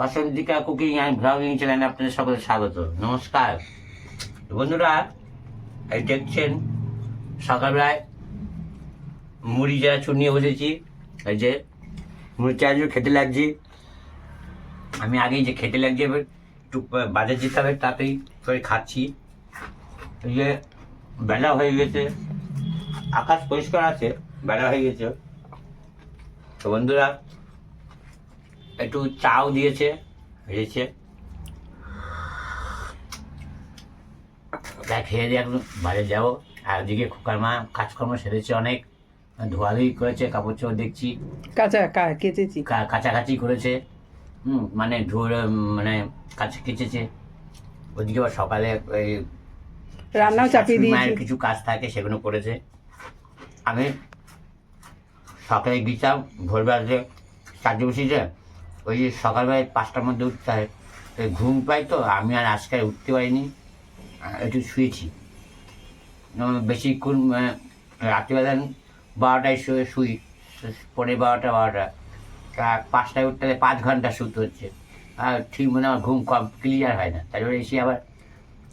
Basantika cooking and blogging চ্যানেলে আপনাদের সকলের স্বাগত। নমস্কার। বন্ধুরা, এই দেখছেন, সকালবেলায় মুড়ি যারা চুনিয়ে বসেছি, এই যে মুড়ি চার্জ খেতে লাগছি। আমি আগেই যে খেতে লাগছে, এবার একটু বাজার যেতে হবে তাতেই করে খাচ্ছি। এই যে বেলা হয়ে গেছে, আকাশ পরিষ্কার আছে, বেলা হয়ে গেছে। তো বন্ধুরা একটু চাও দিয়েছে ভেজেছে তাই খেয়ে দিয়ে এখন বাইরে যাব। আর ওদিকে খোকার মা কাজকর্ম সেরেছে অনেক। ধোয়াধুয়ি করেছে কাপড় চোপড় দেখছি। কাঁচা কেচেছি। কা- কাচাকাচি করেছে। হুম মানে ধুয়ে মানে কাছে কেচেছে। ওদিকে আবার সকালে ওই রান্নাও চাপিয়ে শাশুড়ি মায়ের কিছু কাজ থাকে সেগুলো করেছে। আমি সকালে গিয়েছিলাম ভোরবেলাতে চারটে বসিয়েছে ওই যে সকালবেলায় পাঁচটার মধ্যে উঠতে হয়। তো ঘুম পাই তো, আমি আর আজকে উঠতে পারিনি। একটু শুয়েছি। বেশিক্ষণ রাত্রিবেলা বারোটায় শুয়ে শুই। পরে বারোটা বারোটা। তা পাঁচটায় উঠতে হলে পাঁচ ঘণ্টা শুতে হচ্ছে। আর ঠিক মনে আমার ঘুম কম ক্লিয়ার হয় না। তারপরে এসে আবার,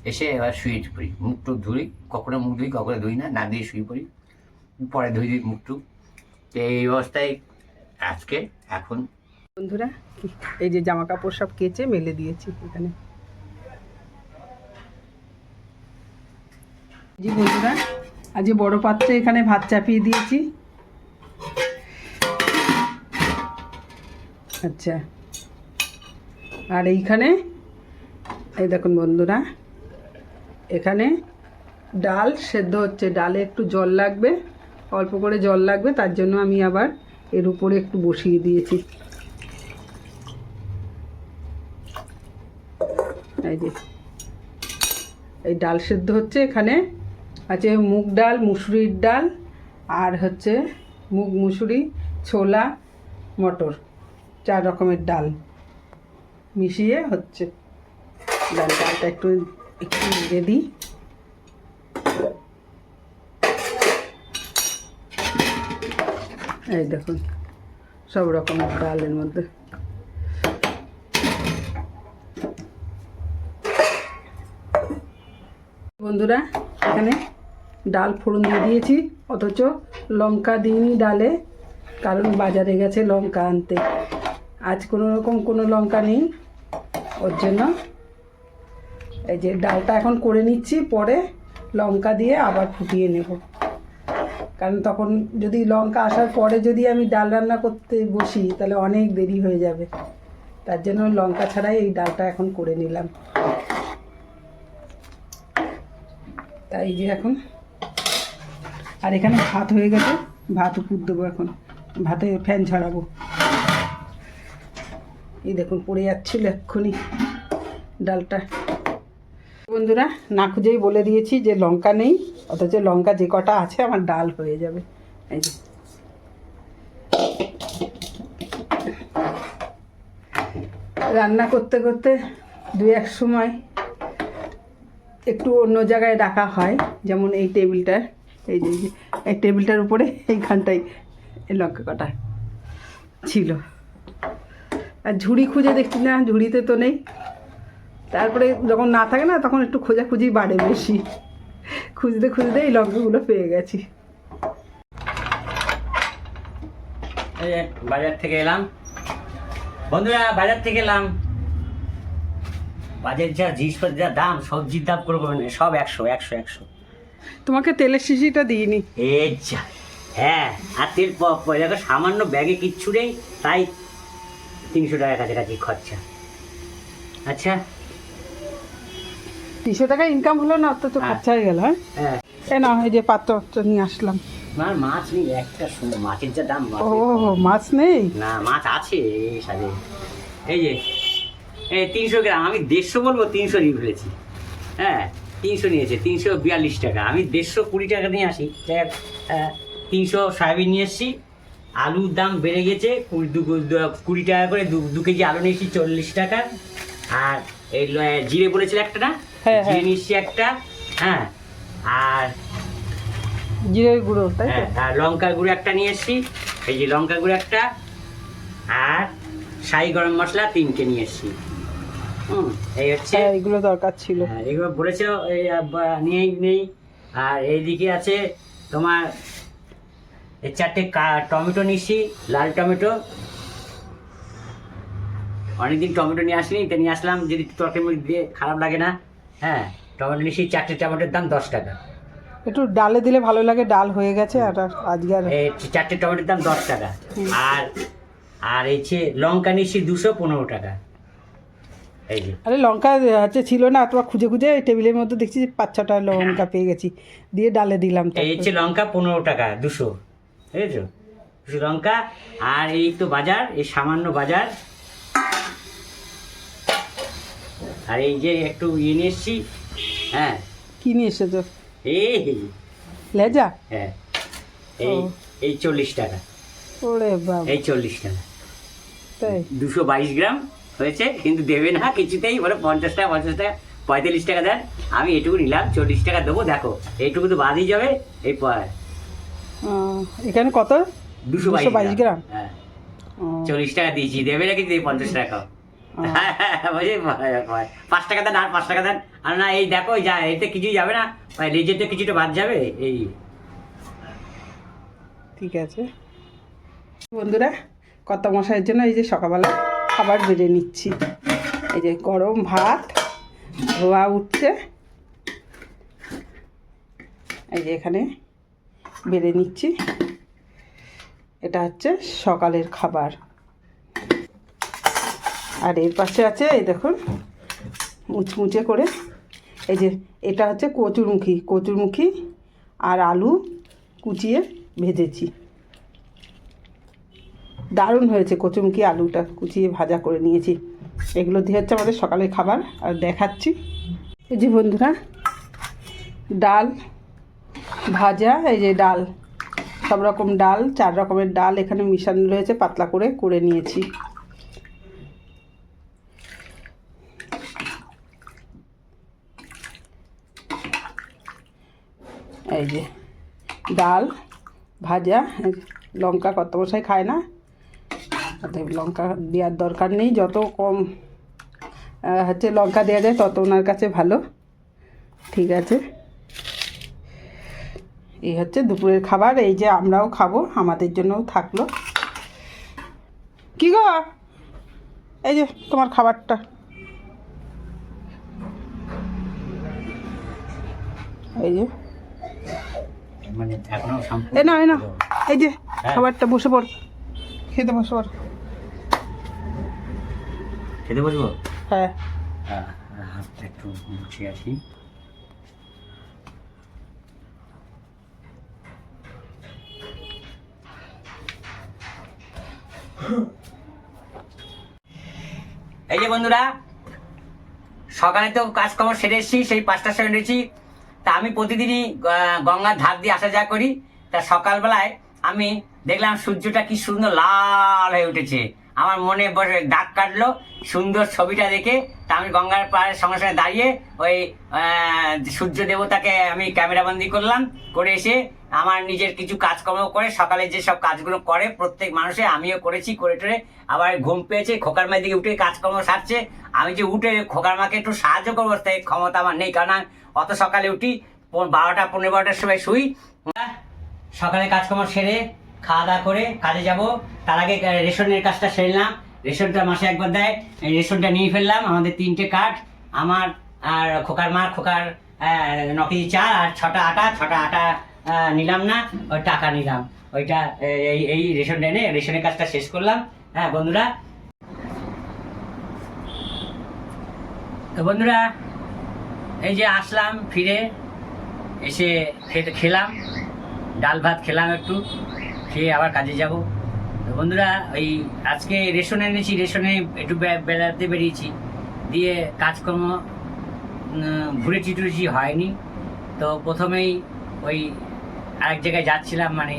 এসে এবার শুয়ে পড়ি। মুখ টুক ধুই, কখনো মুখ ধুই, কখনো ধুই না না দিয়ে শুয়ে পড়ি। পরে ধুই দিই মুখ টুক। তো এই অবস্থায় আজকে, এখন বন্ধুরা, এই যে জামা কাপড় সব কেচে মেলে দিয়েছি এখানে। জি বন্ধুরা, আজ বড় পাত্রে এখানে ভাত চাপিয়ে দিয়েছি। আচ্ছা আর এইখানে, এই দেখুন বন্ধুরা, এখানে ডাল সেদ্ধ হচ্ছে। ডালে একটু জল লাগবে, অল্প করে জল লাগবে, তার জন্য আমি আবার এর উপরে একটু বসিয়ে দিয়েছি। এই যে, এই ডাল সেদ্ধ হচ্ছে এখানে। আছে মুগ ডাল, মুসুরির ডাল, আর হচ্ছে মুগ, মুসুরি, ছোলা, মটর, চার রকমের ডাল মিশিয়ে হচ্ছে। ডাল ডালটা একটু একটু দিয়ে দিই। এই দেখুন, সব রকমের ডালের মধ্যে। বন্ধুরা, এখানে ডাল ফোড়ন দিয়ে দিয়েছি, অথচ লঙ্কা দিইনি ডালে, কারণ বাজারে গেছে লঙ্কা আনতে। আজ কোনো রকম কোনো লঙ্কা নেই, ওর জন্য এই যে ডালটা এখন করে নিচ্ছি, পরে লঙ্কা দিয়ে আবার ফুটিয়ে নেব। কারণ তখন যদি লঙ্কা আসার পরে যদি আমি ডাল রান্না করতে বসি, তাহলে অনেক দেরি হয়ে যাবে। তার জন্য লঙ্কা ছাড়াই এই ডালটা এখন করে নিলাম। তাই যে এখন। আর এখানে ভাত হয়ে গেছে। ভাত উপর দেবো এখন। ভাতে ফ্যান ছাড়াবো। এই দেখুন, পড়ে যাচ্ছিল এক্ষুনি ডালটা। বন্ধুরা, না খুঁজেই বলে দিয়েছি যে লঙ্কা নেই, অথচ লঙ্কা যে কটা আছে, আমার ডাল হয়ে যাবে। এই যে। রান্না করতে করতে দু এক সময় একটু অন্য জায়গায় রাখা হয়, যেমন এই টেবিলটার এই যে, এই টেবিলটার উপরে এইখানটাই এই লঙ্কা কটা ছিল। আর ঝুড়ি খুঁজে দেখছি না, ঝুড়িতে তো নেই। তারপরে যখন না থাকে না, তখন একটু খোঁজাখুঁজি বাড়ে বেশি। খুঁজতে খুঁজতে এই লঙ্কাগুলো পেয়ে গেছি। বাজার থেকে এলাম। বন্ধুরা, বাজার থেকে এলাম। বাজার যা জিনিসপত্রের যা দাম সবজির দাম করব না সব একশো একশো একশো। তোমাকে তেলের শিশিটা দিইনি। এই যা হ্যাঁ আর তেল দেখো সামান্য ব্যাগে কিচ্ছু নেই তাই তিনশো টাকার কাছাকাছি খরচা। আচ্ছা। তিনশো টাকা ইনকাম হলো না অত তো হ্যাঁ। খরচা হয়ে গেল হ্যাঁ? হ্যাঁ। এ না এই যে পাত্র নিয়ে আসলাম। আমার মাছ নেই একটা মাছের যা দাম ও মাছ নেই? না মাছ আছে এই সাথে এই যে তিনশো গ্রাম আমি দেড়শো বলব তিনশো নিয়ে ফেলেছি। হ্যাঁ তিনশো নিয়েছে তিনশো বিয়াল্লিশ টাকা। আমি দেড়শো কুড়ি টাকা নিয়ে আসি। যাই তিনশো সয়াবিন নিয়ে এসছি। আলুর দাম বেড়ে গেছে কুড়ি টাকা করে দু কেজি আলু নিয়েছি চল্লিশ টাকা। আর এই জিরে বলেছিল একটা না? হ্যাঁ, জিরে হ্যাঁ। নিচ্ছি একটা হ্যাঁ। আর জিরের গুঁড়ো তাই হ্যাঁ আর লঙ্কার গুঁড়ো একটা নিয়ে এসছি। এই যে লঙ্কা গুঁড়ো একটা। আর শাহি গরম মশলা তিনটে নিয়ে এসছি। এই হচ্ছে। হ্যাঁ এগুলো দরকার ছিল। হ্যাঁ, এগুলো বলেছে এই নিয়েই নেই। আর এইদিকে আছে তোমার এই চারটে টমেটো নিচ্ছি লাল টমেটো। অনেকদিন টমেটো নিয়ে আসিনি তো নিয়ে আসলাম যদি তরকারি মধ্যে দিয়ে খারাপ লাগে না হ্যাঁ টমেটো নিচ্ছি চারটে টমেটোর দাম দশ টাকা। একটু ডালে দিলে ভালো লাগে ডাল হয়ে গেছে আর আজকে আর চারটে টমেটোর দাম দশ টাকা। আর আর এই যে লঙ্কা নিচ্ছি দুশো পনেরো টাকা। আরে লঙ্কা হচ্ছে ছিল না তোমার খুঁজে খুঁজে টেবিলের মধ্যে দেখছি যে পাঁচ ছটা লঙ্কা পেয়ে গেছি। দিয়ে ডালে দিলাম এই হচ্ছে লঙ্কা পনেরো টাকা দুশো। বুঝেছ? দুশো লঙ্কা আর এই তো বাজার এই সামান্য বাজার। আর এই যে একটু ইয়ে নিয়ে এসছি হ্যাঁ। কি নিয়ে এসেছ? এই লেজা? হ্যাঁ। এই এই চল্লিশ টাকা। ওরে বাবা। এই চল্লিশ টাকা। তাই? দুশো বাইশ গ্রাম হয়েছে? কিন্তু দেবে না কিছুতেই বলে পঞ্চাশ টাকা পঞ্চাশ টাকা পঁয়তাল্লিশ টাকা দেন। আমি এটুকু নিলাম চল্লিশ টাকা দেবো দেখো এইটুকু তো বাদই যাবে এই এখানে কত? দুশো 222 বাইশ গ্রাম? হ্যাঁ। চল্লিশ টাকা দিয়েছি দেবে না কিন্তু এই পঞ্চাশ টাকা বুঝলি পাঁচ টাকা দেন আর পাঁচ টাকা দেন। আর না এই দেখো যা এতে কিছুই যাবে না লেজেতে কিছুটা বাদ যাবে এই। ঠিক আছে। বন্ধুরা কত মশাইয়ের জন্য এই যে সকালবেলা খাবার বেড়ে নিচ্ছি। এই যে গরম ভাত, ধোয়া উঠছে। এই যে এখানে বেড়ে নিচ্ছি। এটা হচ্ছে সকালের খাবার। আর এর পাশে আছে, এই দেখুন, মুচমুচে করে। এই যে এটা হচ্ছে কচুরমুখী। কচুরমুখী আর আলু কুচিয়ে ভেজেছি। দারুণ হয়েছে কচুমুখী আলুটা কুচিয়ে ভাজা করে নিয়েছি। এগুলো দিয়ে হচ্ছে আমাদের সকালের খাবার, আর দেখাচ্ছি। এই যে বন্ধুরা, ডাল ভাজা, এই যে ডাল, সব রকম ডাল, চার রকমের ডাল এখানে মিশানো রয়েছে, পাতলা করে করে নিয়েছি। এই যে ডাল ভাজা, লঙ্কা কত মশাই খায় না? অতএব লঙ্কা দেওয়ার দরকার নেই যত কম হচ্ছে লঙ্কা দেওয়া যায় তত ওনার কাছে ভালো। ঠিক আছে? এই হচ্ছে দুপুরের খাবার এই যে আমরাও খাব আমাদের জন্যও থাকল। কি গো? এই যে তোমার খাবারটা। এই যে। মানে এ না এ না এই যে হ্যাঁ। খাবারটা বসে পড় খেতে বসে পড়। খেতে বসবো? হ্যাঁ। হ্যাঁ, হাতটা একটু মুছে আসি। এই যে বন্ধুরা সকালে তো কাজকর্ম সেরে এসেছি সেই পাঁচটার সময় উঠেছি। তা আমি প্রতিদিনই গঙ্গার ধার দিয়ে আসা যাওয়া করি। তা সকালবেলায় আমি দেখলাম সূর্যটা কি সুন্দর লাল হয়ে উঠেছে। আমার মনে বসে দাগ কাটলো। সুন্দর ছবিটা দেখে তা আমি গঙ্গার পাড়ের সঙ্গে সঙ্গে দাঁড়িয়ে ওই সূর্য দেবতাকে আমি ক্যামেরাবন্দি করলাম। করে এসে আমার নিজের কিছু কাজকর্ম করে, সকালে যে সব কাজগুলো করে প্রত্যেক মানুষে, আমিও করেছি, করে টরে আবার ঘুম পেয়েছে, খোকার মায়ের দিকে উঠে কাজকর্ম সারছে। আমি যে উঠে খোকার মাকে একটু সাহায্য করব তাই ক্ষমতা আমার নেই, কারণ অত সকালে উঠি বারোটা, পনেরো, বারোটার সময় শুই। সকালে কাজকর্ম সেরে খাওয়া দাওয়া করে কাজে যাব। তার আগে রেশনের কাজটা সেরলাম রেশনটা মাসে একবার দেয়। রেশনটা নিয়ে ফেললাম। আমাদের তিনটে কাঠ, আমার আর খোকার মা, খোকার নকি চাল, আর ছটা আটা ছটা আটা নিলাম না, ওই টাকা নিলাম। ওইটা এই- এই রেশনটা এনে রেশনের কাজটা শেষ করলাম। হ্যাঁ বন্ধুরা। তো বন্ধুরা, এই যে আসলাম ফিরে, এসে খেলাম। ডাল ভাত খেলাম একটু। খেয়ে আবার কাজে যাব। বন্ধুরা, ওই আজকে রেশনে এনেছি, রেশনে একটু বেড়াতে বেরিয়েছি। দিয়ে কাজকর্ম ঘুরে ঘুরেছি টুরেছি হয়নি। তো প্রথমেই ওই আরেক জায়গায় যাচ্ছিলাম মানে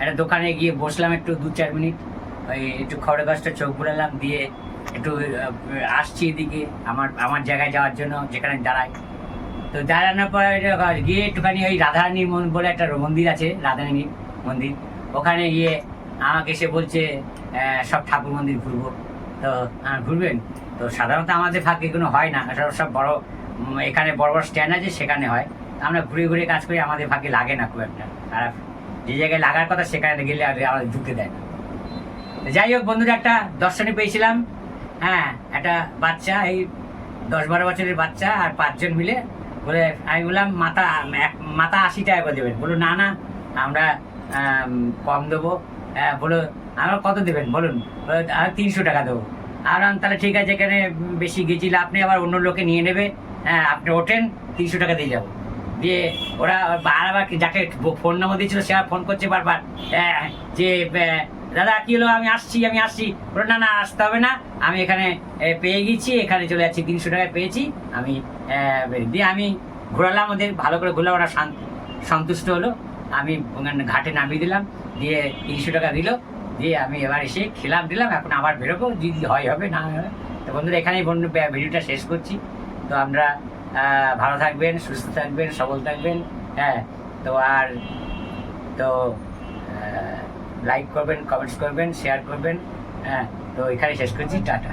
একটা দোকানে গিয়ে বসলাম একটু দু চার মিনিট। ওই একটু খড়ের গাছটা চোখ ঘুরালাম দিয়ে একটু আসছি এদিকে আমার আমার জায়গায় যাওয়ার জন্য, যেখানে দাঁড়াই। তো দাঁড়ানোর পর গিয়ে একটুখানি ওই রাধারানী বলে একটা মন্দির আছে, রাধারানীর মন্দির। ওখানে গিয়ে আমাকে এসে বলছে সব ঠাকুর মন্দির ঘুরবো। তো ঘুরবেন? তো সাধারণত আমাদের ভাগ্যে কোনো হয় না। সব সব বড় এখানে বড় বড় স্ট্যান্ড আছে সেখানে হয়। আমরা ঘুরে ঘুরে কাজ করি আমাদের ভাগ্যে লাগে না খুব একটা। আর যে জায়গায় লাগার কথা সেখানে গেলে আর আমাদের ঢুকতে দেয় না। যাই হোক বন্ধুরা একটা দর্শনে পেয়েছিলাম। হ্যাঁ একটা বাচ্চা এই দশ বারো বছরের বাচ্চা আর পাঁচজন মিলে। বলে আমি বললাম মাথা মাথা আশি টাকা করে দেবেন। বলো না না আমরা আম, কম দেবো। হ্যাঁ, বলো আমার কত দেবেন বলুন? বলে, আর তিনশো টাকা দেবো। আর আমি, তাহলে ঠিক আছে এখানে বেশি গেছিল আপনি আবার অন্য লোকে নিয়ে নেবে। হ্যাঁ আপনি ওঠেন তিনশো টাকা দিয়ে যাব। দিয়ে ওরা বারবার যাকে ফোন নম্বর দিয়েছিল সে ফোন করছে বারবার। হ্যাঁ, যে দাদা কি হলো? আমি আসছি আমি আসছি। বলো না না আসতে হবে না। আমি এখানে পেয়ে গেছি এখানে চলে যাচ্ছি তিনশো টাকায় পেয়েছি। আমি দিয়ে আমি ঘোরালাম ওদের ভালো করে ঘুরলাম ওরা সন্তুষ্ট হলো। আমি ঘাটে নামিয়ে দিলাম, দিয়ে তিনশো টাকা দিল। দিয়ে আমি এবার এসে খেলাম, দিলাম, এখন আবার বেরোবো, যদি হয় হবে, না হবে। তো বন্ধুরা, এখানেই বন্ধু ভিডিওটা শেষ করছি। তো আমরা ভালো থাকবেন, সুস্থ থাকবেন, সবল থাকবেন হ্যাঁ। তো আর, তো লাইক করবেন কমেন্টস করবেন শেয়ার করবেন হ্যাঁ। তো এখানে শেষ করছি, টাটা।